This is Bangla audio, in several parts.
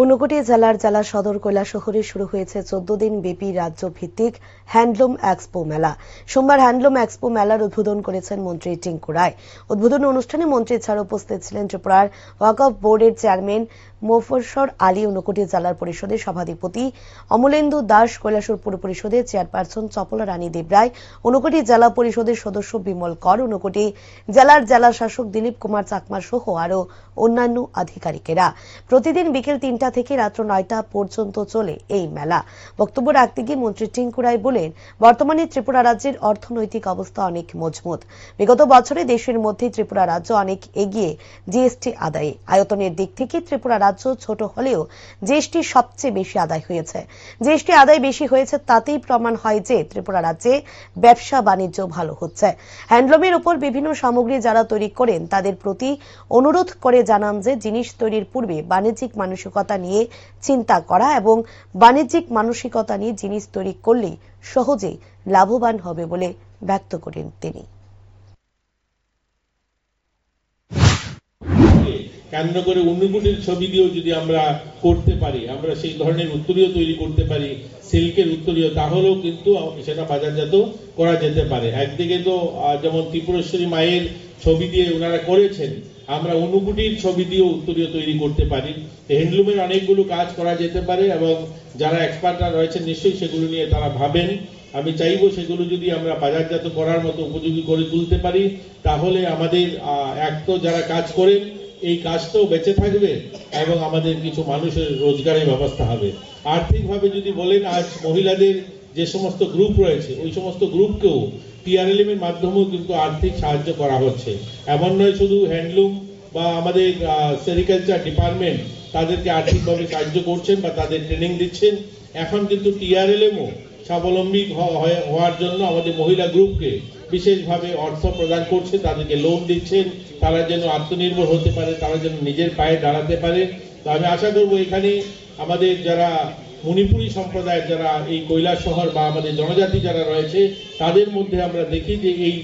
ঊনকোটি জেলার জেলা সদর শহরে শুরু হয়েছে চোদ্দ দিন ব্যাপী রাজ্য ভিত্তিক হ্যান্ডলুম এক্সপো মেলা। সোমবার হ্যান্ডলুম এক্সপো মেলার উদ্বোধন করেছেন মন্ত্রী টিঙ্কু রায়। উদ্বোধন অনুষ্ঠানে মন্ত্রী ছাড়া উপস্থিত ছিলেন ত্রিপুরার ওয়াকফ বোর্ডের চেয়ারম্যান মোফরসর আলী ঊনকোটি জেলার পরিষদের সভাধিপতি অমলেন্দু দাস কৈলাসর পুর পরিষদের চেয়ারপারসন চপলা রানী দেবরায় ঊনকোটি জেলা পরিষদের সদস্য বিমল কর ঊনকোটি জেলার জেলা শাসক দিলীপ কুমার চাকমা সহ আরও অন্যান্য আধিকারিকেরা। প্রতিদিন বিকেল তিনটা থেকে রাত্র নয়টা পর্যন্ত চলে এই মেলা। বক্তব্য রাখতে গিয়ে মন্ত্রী টিঙ্কু রায় বলেন, বর্তমানে ত্রিপুরা রাজ্যের অর্থনৈতিক অবস্থা অনেক মজবুত। বিগত বছরে দেশের মধ্যে ত্রিপুরা রাজ্য অনেক এগিয়ে জিএসটি আদায়ে। আয়তনের দিক থেকে ত্রিপুরা রাজ্য ছোট হলেও জিএসটি সবচেয়ে বেশি আদায় হয়েছে। জিএসটি আদায় বেশি হয়েছে তাতেই প্রমাণ হয় যে ত্রিপুরা রাজ্যে ব্যবসা বাণিজ্য ভালো হচ্ছে। হ্যান্ডলুমের উপর বিভিন্ন সামগ্রী যারা তৈরি করেন, তাদের প্রতি অনুরোধ করে জানান যে জিনিস তৈরির পূর্বে বাণিজ্যিক মানসিকতা নিয়ে চিন্তা করা এবং বাণিজ্যিক মানসিকতা নিয়ে জিনিস তৈরি করলেই সহজেই লাভবান হবে বলে ব্যক্ত করেন তিনি। কেন্দ্র করে অনুকূটের ছবি দিয়েও যদি আমরা করতে পারি, আমরা সেই ধরনের উত্তরীয় তৈরি করতে পারি, সিল্কের উত্তরীয়, তাহলেও কিন্তু সেটা বাজারজাত করা যেতে পারে। একদিকে তো যেমন ত্রিপুরেশ্বরী মায়ের ছবি দিয়ে ওনারা করেছেন আমরা অনুকুটির ছবি দিয়ে উত্তরীয় তৈরি করতে পারি। হ্যান্ডলুমের অনেকগুলো কাজ করা যেতে পারে এবং যারা এক্সপার্টরা রয়েছেন নিশ্চয়ই সেগুলো নিয়ে তারা ভাবেন। আমি চাইব সেগুলো যদি আমরা বাজারজাত করার মতো উপযোগী করে তুলতে পারি, তাহলে আমাদের এক তো যারা কাজ করেন, এই কাজটাও বেঁচে থাকবে এবং আমাদের কিছু মানুষের রোজগারের ব্যবস্থা হবে। আর্থিকভাবে যদি বলেন, আজ মহিলাদের যে সমস্ত গ্রুপ রয়েছে, ওই সমস্ত গ্রুপকেও টিআরএলএম এর মাধ্যমেও কিন্তু আর্থিক সাহায্য করা হচ্ছে। এমন নয় শুধু হ্যান্ডলুম বা আমাদের সেরিকালচার ডিপার্টমেন্ট তাদেরকে আর্থিকভাবে সাহায্য করছেন বা তাদের ট্রেনিং দিচ্ছেন। এখন কিন্তু টিআরএলএমও স্বাবলম্বী হওয়ার জন্য আমাদের মহিলা গ্রুপকে বিশেষভাবে অর্থ প্রদান করছে, তাদেরকে লোন দিচ্ছেন। তারা যেন আত্মনির্ভর হতে পারে, তারা যেন নিজের পায়ে দাঁড়াতে পারে। তো আমি আশা করব এখানে আমাদের যারা মণিপুরী সম্প্রদায়ের যারা এই কৈলাস শহর বা আমাদের জনজাতি যারা রয়েছে, তাদের মধ্যে আমরা দেখি যে এই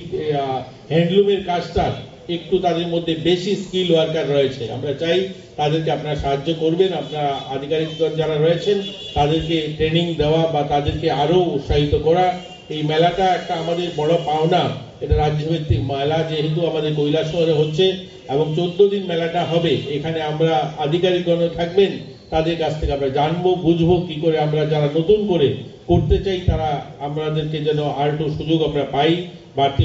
হ্যান্ডলুমের কাজটা একটু তাদের মধ্যে বেশি স্কিল ওয়ার্কার রয়েছে। আমরা চাই তাদেরকে আপনারা সাহায্য করবেন। আপনারা আধিকারিকগণ যারা রয়েছেন, তাদেরকে ট্রেনিং দেওয়া বা তাদেরকে আরও উৎসাহিত করা। এই মেলাটা একটা আমাদের বড় পাওনা। এটা রাজ্যভিত্তিক মেলা যেহেতু আমাদের কৈলাস শহরে হচ্ছে এবং চোদ্দ দিন মেলাটা হবে। এখানে আমরা আধিকারিকগণ থাকবেন। তাদের কাছ থেকে আমরা জানব, বুঝব কি করে আমরা যারা নতুন করে করতে চাই তারা আমাদেরকে যেন আর একটু সুযোগ আমরা পাই, বাড়তি